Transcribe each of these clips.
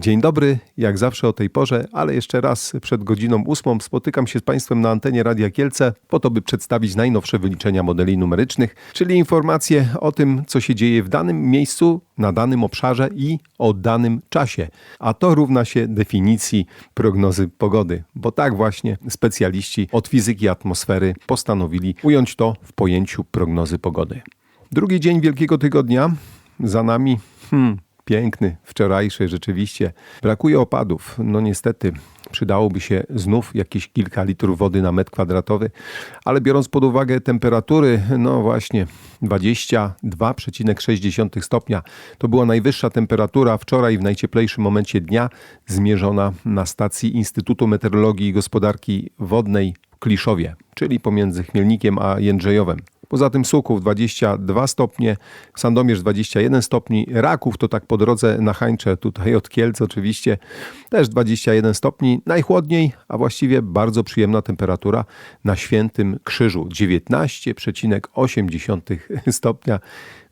Dzień dobry, jak zawsze o tej porze, ale jeszcze raz przed godziną ósmą spotykam się z Państwem na antenie Radia Kielce po to, by przedstawić najnowsze wyliczenia modeli numerycznych, czyli informacje o tym, co się dzieje w danym miejscu, na danym obszarze i o danym czasie. A to równa się definicji prognozy pogody, bo tak właśnie specjaliści od fizyki atmosfery postanowili ująć to w pojęciu prognozy pogody. Drugi dzień Wielkiego Tygodnia za nami. Hmm, Piękny, wczorajszy rzeczywiście. Brakuje opadów. No niestety, przydałoby się znów jakieś kilka litrów wody na metr kwadratowy, ale biorąc pod uwagę temperatury, no właśnie 22,6 stopnia. To była najwyższa temperatura wczoraj w najcieplejszym momencie dnia zmierzona na stacji Instytutu Meteorologii i Gospodarki Wodnej w Kliszowie, czyli pomiędzy Chmielnikiem a Jędrzejowem. Poza tym Suków 22 stopnie, Sandomierz 21 stopni, Raków to tak po drodze na Hańcze, tutaj od Kielc oczywiście, też 21 stopni. Najchłodniej, a właściwie bardzo przyjemna temperatura na Świętym Krzyżu 19,8 stopnia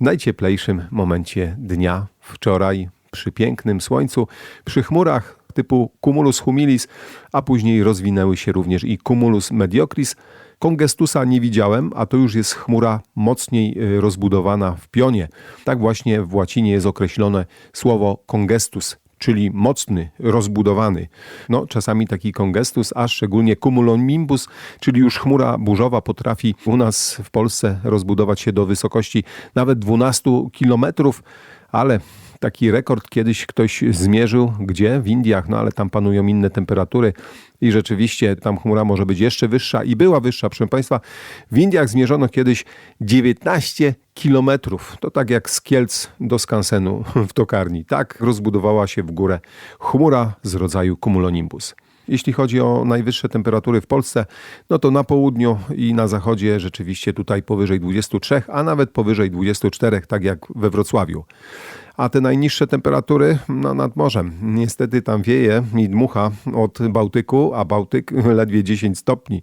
w najcieplejszym momencie dnia wczoraj przy pięknym słońcu, przy chmurach typu cumulus humilis, a później rozwinęły się również i cumulus mediocris. Kongestusa nie widziałem, a to już jest chmura mocniej y, rozbudowana w pionie. Tak właśnie w łacinie jest określone słowo congestus, czyli mocny, rozbudowany. No, czasami taki kongestus, a szczególnie cumulonimbus, czyli już chmura burzowa potrafi u nas w Polsce rozbudować się do wysokości nawet 12 kilometrów, ale taki rekord kiedyś ktoś zmierzył, gdzie? W Indiach, no ale tam panują inne temperatury i rzeczywiście tam chmura może być jeszcze wyższa i była wyższa, proszę Państwa. W Indiach zmierzono kiedyś 19 kilometrów. To tak jak z Kielc do skansenu w tokarni. Tak rozbudowała się w górę chmura z rodzaju cumulonimbus. Jeśli chodzi o najwyższe temperatury w Polsce, no to na południu i na zachodzie rzeczywiście tutaj powyżej 23, a nawet powyżej 24, tak jak we Wrocławiu a te najniższe temperatury no, nad morzem. Niestety tam wieje i dmucha od Bałtyku, a Bałtyk ledwie 10 stopni.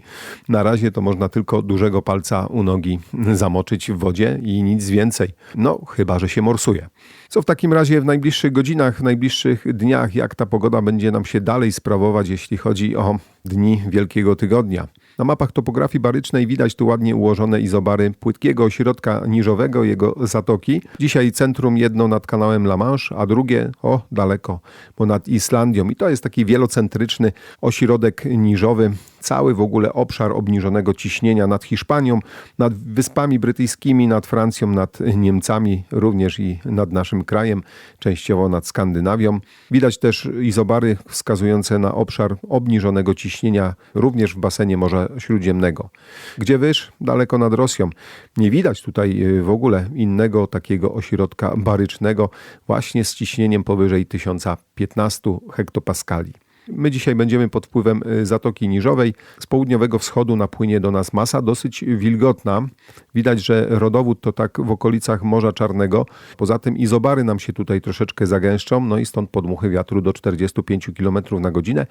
Na razie to można tylko dużego palca u nogi zamoczyć w wodzie i nic więcej. No, chyba, że się morsuje. Co w takim razie w najbliższych godzinach, w najbliższych dniach, jak ta pogoda będzie nam się dalej sprawować, jeśli chodzi o dni Wielkiego Tygodnia? Na mapach topografii barycznej widać tu ładnie ułożone izobary płytkiego ośrodka niżowego, jego zatoki. Dzisiaj centrum jedno nad kanałem La Manche, a drugie o daleko, bo nad Islandią. I to jest taki wielocentryczny ośrodek niżowy, cały w ogóle obszar obniżonego ciśnienia nad Hiszpanią, nad Wyspami Brytyjskimi, nad Francją, nad Niemcami, również i nad naszym krajem, częściowo nad Skandynawią. Widać też izobary wskazujące na obszar obniżonego ciśnienia, również w basenie Morza Śródziemnego. Gdzie wyż? Daleko nad Rosją. Nie widać tutaj y, w ogóle innego takiego ośrodka barycznego, właśnie z ciśnieniem powyżej 1015 hektopaskali. My dzisiaj będziemy pod wpływem y, Zatoki Niżowej. Z południowego wschodu napłynie do nas masa dosyć wilgotna. Widać, że rodowód to tak w okolicach Morza Czarnego. Poza tym izobary nam się tutaj troszeczkę zagęszczą, no i stąd podmuchy wiatru do 45 km na godzinę.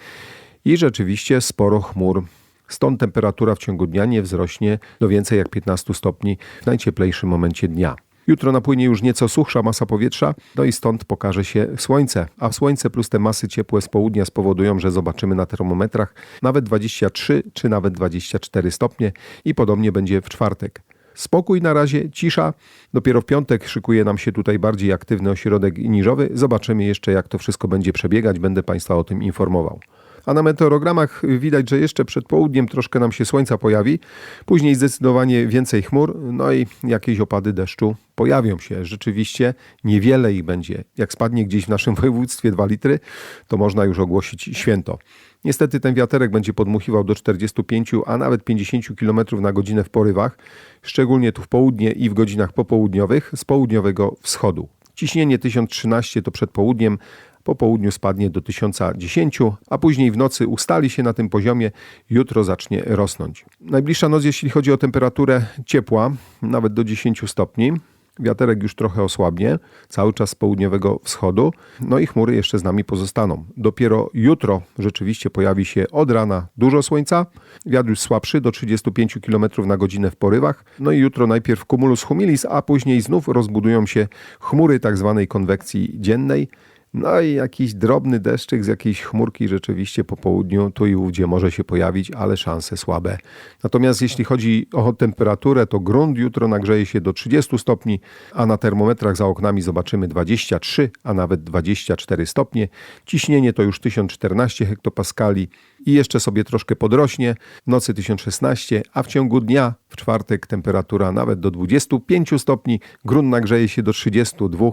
I rzeczywiście sporo chmur Stąd temperatura w ciągu dnia nie wzrośnie do więcej jak 15 stopni w najcieplejszym momencie dnia. Jutro napłynie już nieco suchsza masa powietrza, no i stąd pokaże się słońce. A słońce plus te masy ciepłe z południa spowodują, że zobaczymy na termometrach nawet 23 czy nawet 24 stopnie i podobnie będzie w czwartek. Spokój na razie, cisza. Dopiero w piątek szykuje nam się tutaj bardziej aktywny ośrodek niżowy. Zobaczymy jeszcze, jak to wszystko będzie przebiegać. Będę Państwa o tym informował a na meteorogramach widać, że jeszcze przed południem troszkę nam się słońca pojawi, później zdecydowanie więcej chmur, no i jakieś opady deszczu pojawią się. Rzeczywiście niewiele ich będzie. Jak spadnie gdzieś w naszym województwie 2 litry, to można już ogłosić święto. Niestety ten wiaterek będzie podmuchiwał do 45, a nawet 50 km na godzinę w porywach, szczególnie tu w południe i w godzinach popołudniowych z południowego wschodu. Ciśnienie 1013 to przed południem, po południu spadnie do 1010, a później w nocy ustali się na tym poziomie, jutro zacznie rosnąć. Najbliższa noc, jeśli chodzi o temperaturę ciepła, nawet do 10 stopni. Wiaterek już trochę osłabnie, cały czas z południowego wschodu, no i chmury jeszcze z nami pozostaną. Dopiero jutro rzeczywiście pojawi się od rana dużo słońca, wiatr już słabszy do 35 km na godzinę w porywach, no i jutro najpierw cumulus humilis, a później znów rozbudują się chmury tak zwanej konwekcji dziennej, No i jakiś drobny deszczyk z jakiejś chmurki rzeczywiście po południu tu i ówdzie może się pojawić, ale szanse słabe. Natomiast jeśli chodzi o temperaturę, to grunt jutro nagrzeje się do 30 stopni, a na termometrach za oknami zobaczymy 23, a nawet 24 stopnie. Ciśnienie to już 1014 hektopaskali i jeszcze sobie troszkę podrośnie. W nocy 1016, a w ciągu dnia w czwartek temperatura nawet do 25 stopni. Grunt nagrzeje się do 32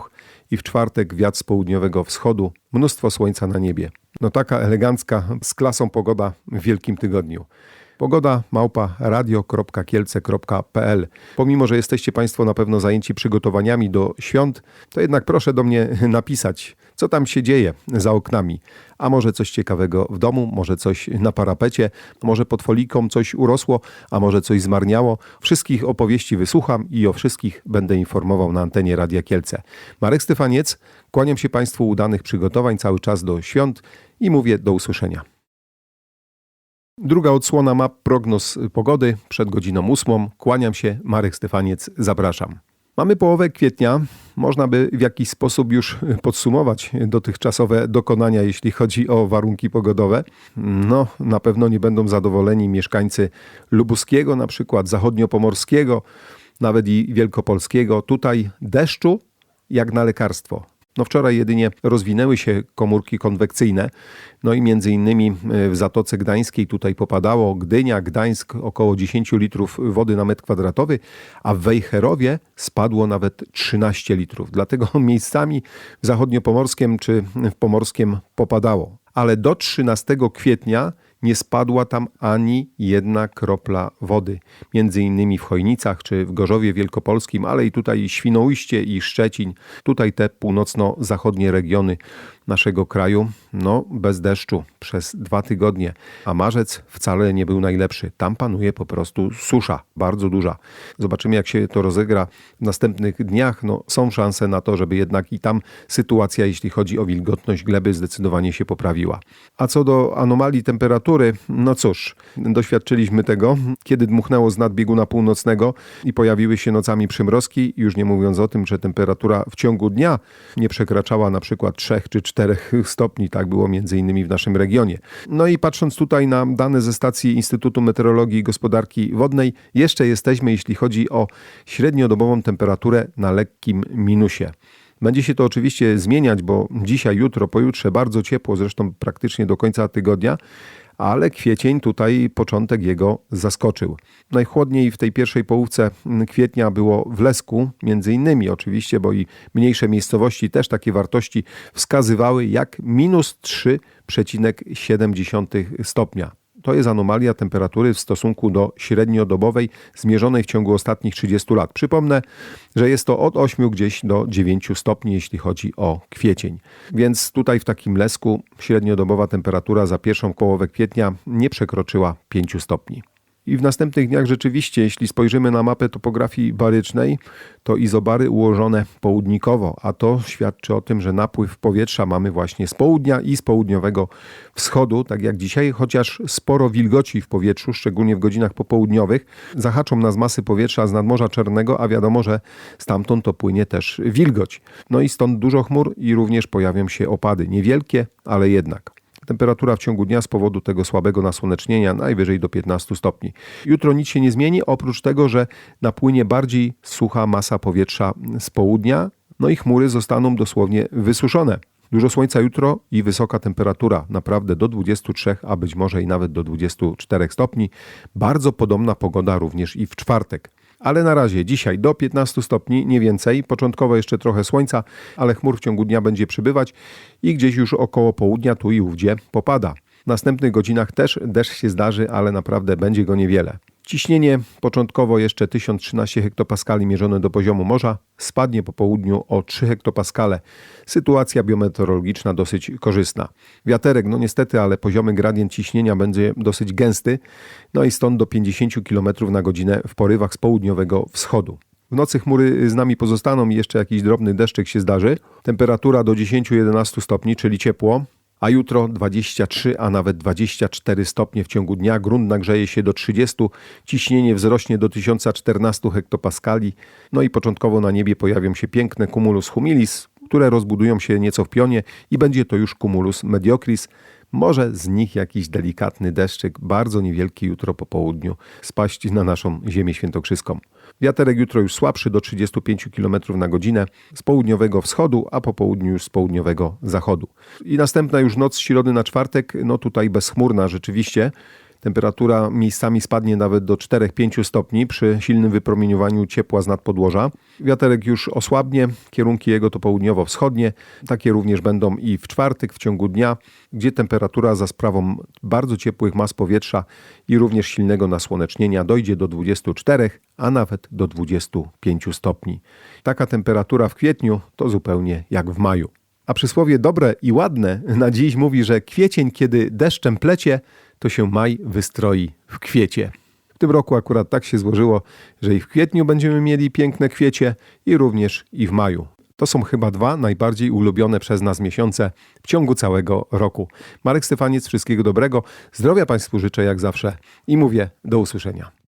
i w czwartek wiatr z południowego wschodu. Mnóstwo słońca na niebie. No taka elegancka, z klasą pogoda w Wielkim Tygodniu. Pogoda małpa radio.kielce.pl. Pomimo, że jesteście Państwo na pewno zajęci przygotowaniami do świąt, to jednak proszę do mnie napisać, co tam się dzieje za oknami. A może coś ciekawego w domu, może coś na parapecie, może pod foliką coś urosło, a może coś zmarniało. Wszystkich opowieści wysłucham i o wszystkich będę informował na antenie Radia Kielce. Marek Stefaniec, kłaniam się Państwu udanych przygotowań cały czas do świąt i mówię do usłyszenia. Druga odsłona map prognoz pogody przed godziną ósmą. Kłaniam się, Marek Stefaniec, zapraszam. Mamy połowę kwietnia. Można by w jakiś sposób już podsumować dotychczasowe dokonania, jeśli chodzi o warunki pogodowe. No, na pewno nie będą zadowoleni mieszkańcy Lubuskiego, na przykład zachodniopomorskiego, nawet i wielkopolskiego. Tutaj deszczu jak na lekarstwo. No wczoraj jedynie rozwinęły się komórki konwekcyjne, no i między innymi e, w Zatoce Gdańskiej tutaj popadało Gdynia, Gdańsk około 10 litrów wody na metr kwadratowy, a w Wejherowie spadło nawet 13 litrów. Dlatego miejscami w zachodniopomorskiem czy w pomorskiem popadało. Ale do 13 kwietnia nie spadła tam ani jedna kropla wody. Między innymi w Chojnicach czy w Gorzowie Wielkopolskim, ale i tutaj Świnoujście i Szczecin. Tutaj te północno-zachodnie regiony naszego kraju, no bez deszczu przez dwa tygodnie, a marzec wcale nie był najlepszy. Tam panuje po prostu susza, bardzo duża. Zobaczymy, jak się to rozegra w następnych dniach. No, są szanse na to, żeby jednak i tam sytuacja, jeśli chodzi o wilgotność gleby, zdecydowanie się poprawiła. A co do anomalii temperatury, no cóż, doświadczyliśmy tego, kiedy dmuchnęło z nadbieguna północnego i pojawiły się nocami przymrozki, już nie mówiąc o tym, że temperatura w ciągu dnia nie przekraczała na przykład 3 czy 4 4 stopni, tak było między innymi w naszym regionie. No i patrząc tutaj na dane ze stacji Instytutu Meteorologii i Gospodarki Wodnej, jeszcze jesteśmy, jeśli chodzi o średniodobową temperaturę, na lekkim minusie. Będzie się to oczywiście zmieniać, bo dzisiaj, jutro, pojutrze bardzo ciepło, zresztą praktycznie do końca tygodnia, ale kwiecień tutaj początek jego zaskoczył. Najchłodniej w tej pierwszej połówce kwietnia było w Lesku, między innymi oczywiście, bo i mniejsze miejscowości też takie wartości wskazywały jak minus 3,7 stopnia. To jest anomalia temperatury w stosunku do średniodobowej zmierzonej w ciągu ostatnich 30 lat. Przypomnę, że jest to od 8 gdzieś do 9 stopni, jeśli chodzi o kwiecień. Więc tutaj w takim lesku średniodobowa temperatura za pierwszą połowę kwietnia nie przekroczyła 5 stopni. I w następnych dniach rzeczywiście, jeśli spojrzymy na mapę topografii barycznej, to izobary ułożone południkowo, a to świadczy o tym, że napływ powietrza mamy właśnie z południa i z południowego wschodu, tak jak dzisiaj, chociaż sporo wilgoci w powietrzu, szczególnie w godzinach popołudniowych, zahaczą nas masy powietrza z nadmorza Czarnego, a wiadomo, że stamtąd to płynie też wilgoć. No i stąd dużo chmur i również pojawią się opady, niewielkie, ale jednak. Temperatura w ciągu dnia z powodu tego słabego nasłonecznienia najwyżej do 15 stopni. Jutro nic się nie zmieni, oprócz tego, że napłynie bardziej sucha masa powietrza z południa, no i chmury zostaną dosłownie wysuszone. Dużo słońca jutro i wysoka temperatura, naprawdę do 23, a być może i nawet do 24 stopni. Bardzo podobna pogoda również i w czwartek ale na razie dzisiaj do 15 stopni, nie więcej. Początkowo jeszcze trochę słońca, ale chmur w ciągu dnia będzie przybywać i gdzieś już około południa tu i ówdzie popada. W następnych godzinach też deszcz się zdarzy, ale naprawdę będzie go niewiele. Ciśnienie początkowo jeszcze 1013 hektopaskali mierzone do poziomu morza, spadnie po południu o 3 hektopaskale. Sytuacja biometeorologiczna dosyć korzystna. Wiaterek, no niestety, ale poziomy gradient ciśnienia będzie dosyć gęsty, no i stąd do 50 km na godzinę w porywach z południowego wschodu. W nocy chmury z nami pozostaną i jeszcze jakiś drobny deszczyk się zdarzy. Temperatura do 10-11 stopni, czyli ciepło a jutro 23, a nawet 24 stopnie w ciągu dnia. Grunt nagrzeje się do 30, ciśnienie wzrośnie do 1014 hektopaskali. No i początkowo na niebie pojawią się piękne cumulus humilis, które rozbudują się nieco w pionie i będzie to już cumulus mediocris. Może z nich jakiś delikatny deszczyk, bardzo niewielki jutro po południu, spaść na naszą ziemię świętokrzyską. Wiaterek jutro już słabszy do 35 km na godzinę z południowego wschodu, a po południu już z południowego zachodu. I następna już noc z środy na czwartek, no tutaj bezchmurna rzeczywiście. Temperatura miejscami spadnie nawet do 4-5 stopni przy silnym wypromieniowaniu ciepła z nadpodłoża. Wiaterek już osłabnie, kierunki jego to południowo-wschodnie. Takie również będą i w czwartek w ciągu dnia, gdzie temperatura za sprawą bardzo ciepłych mas powietrza i również silnego nasłonecznienia dojdzie do 24, a nawet do 25 stopni. Taka temperatura w kwietniu to zupełnie jak w maju. A przysłowie dobre i ładne na dziś mówi, że kwiecień, kiedy deszczem plecie, to się maj wystroi w kwiecie. W tym roku akurat tak się złożyło, że i w kwietniu będziemy mieli piękne kwiecie i również i w maju. To są chyba dwa najbardziej ulubione przez nas miesiące w ciągu całego roku. Marek Stefaniec, wszystkiego dobrego, zdrowia Państwu życzę jak zawsze i mówię do usłyszenia.